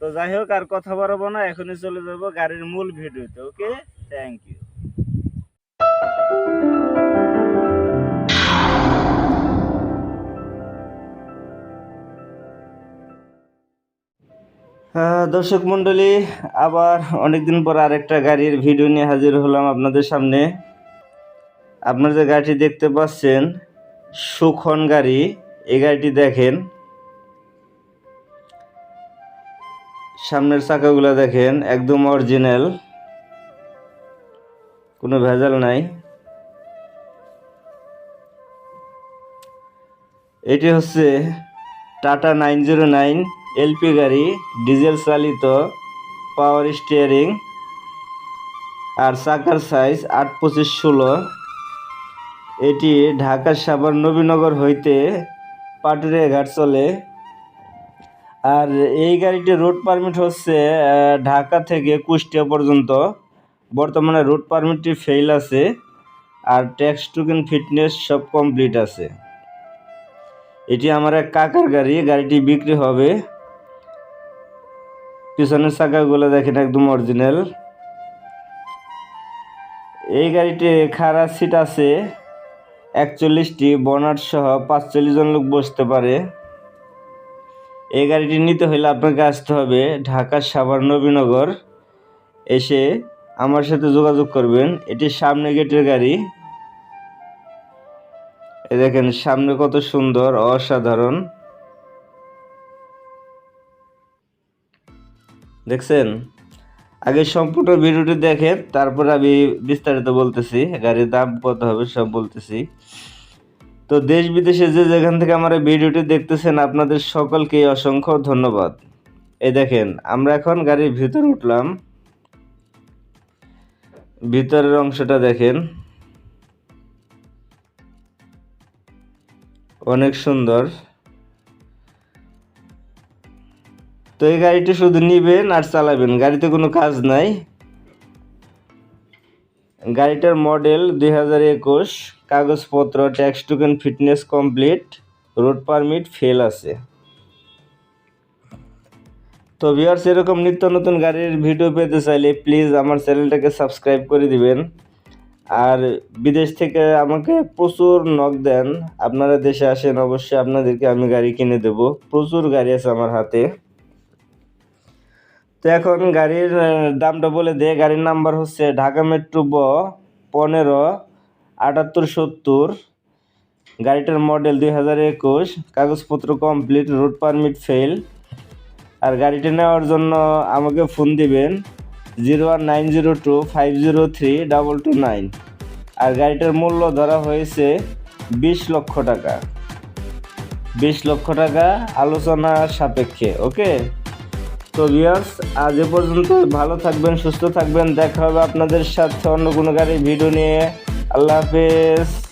তো যাই হোক, আর কথা বাড়াবো না, এখনই চলে যাব গাড়ির মূল ভিডিওতে, ওকে? থ্যাংক ইউ দর্শক মণ্ডলী, আবার অনেকদিন পর আরেকটা গাড়ির ভিডিও নিয়ে হাজির হলাম আপনাদের সামনে। আপনারা যে গাড়িটি দেখতে পাচ্ছেন, সুখন গাড়ি, এই গাড়িটি দেখেন। সামনের চাকাগুলো দেখেন, একদম অরিজিনাল কোনো ভেজাল নাই। এটি হচ্ছে Tata nine zero nine LP গাড়ি, ডিজেল চালিত পাওয়ার স্টিয়ারিং আর চাকার সাইজ আট পঁচিশ ষোলো। এটি ঢাকার সাভার নবীনগর হইতে পাটুরে ঘাট চলে। আর এই গাড়িটি রোড পারমিট হচ্ছে ঢাকা থেকে কুষ্টিয়া পর্যন্ত। বর্তমানে রোড পারমিটটি ফেল আছে, আর ট্যাক্স টুকেন ফিটনেস সব কমপ্লিট আছে। এটি আমার এক কাকার গাড়ি, গাড়িটি বিক্রি হবে। পিছনের চাকাগুলো দেখেন একদম অরিজিনাল এই গাড়িটি খারাপ সিট আছে, একচল্লিশটি বনার সহ পাঁচচল্লিশ জন লোক বসতে পারে। এই গাড়িটি নিতে হলে আপনাকে আসতে হবে ঢাকার সাভার নবীনগর। এসে আমার সাথে যোগাযোগ করবেন। এটি সামনে গেটের গাড়ি। দেখেন, সামনে কত সুন্দর, অসাধারণ। দেখছেন? আগে সম্পূর্ণ ভিডিওটি দেখেন, তারপর আমি বিস্তারিত বলতেছি। গাড়ির দাম কত হবে সব বলতেছি। তো দেশ বিদেশে যে যেখান থেকে আমার এই ভিডিওটি দেখতেছেন, আপনাদের সকলকে অসংখ্য ধন্যবাদ। এই দেখেন, আমরা এখন গাড়ির ভিতরে উঠলাম। ভিতরের অংশটা দেখেন। অনেক সুন্দর। তো এই গাড়িটি শুধু নিবেন আর চালাবেন, গাড়িতে কোনো কাজ নাই। গাড়িটার মডেল দুই হাজার একুশ। কাগজপত্র tax token fitness complete road permit fail আছে। তো ভিউয়ার্স এরকম নিত্য নতুন গাড়ির ভিডিও পেতে চাইলে প্লিজ আমার চ্যানেলটাকে সাবস্ক্রাইব করে দিবেন। আর বিদেশ থেকে আমাকে প্রচুর নক দেন। আপনারা দেশে আসেন, অবশ্যই আপনাদেরকে আমি গাড়ি কিনে দেব। প্রচুর গাড়ি আছে আমার হাতে। তো এখন গাড়ির দামটা বলে দে। গাড়ির নাম্বার হচ্ছে ঢাকা মেট্রো ব পনেরো আটাত্তর, সত্তর। গাড়িটার মডেল দুই হাজার একুশ। কাগজপত্র কমপ্লিট রোড পারমিট ফেল আর গাড়িটা নেওয়ার জন্য আমাকে ফোন দিবেন zero one nine zero two five zero three double two nine আর গাড়িটার মূল্য ধরা হয়েছে বিশ লক্ষ টাকা। বিশ লক্ষ টাকা আলোচনা সাপেক্ষে, ওকে? তো ভিউয়ার্স আজ এ পর্যন্ত ভালো থাকবেন, সুস্থ থাকবেন। দেখা হবে আপনাদের সাথে অন্য কোনো গাড়ির ভিডিও নিয়ে। আল্লাহ হাফেজ।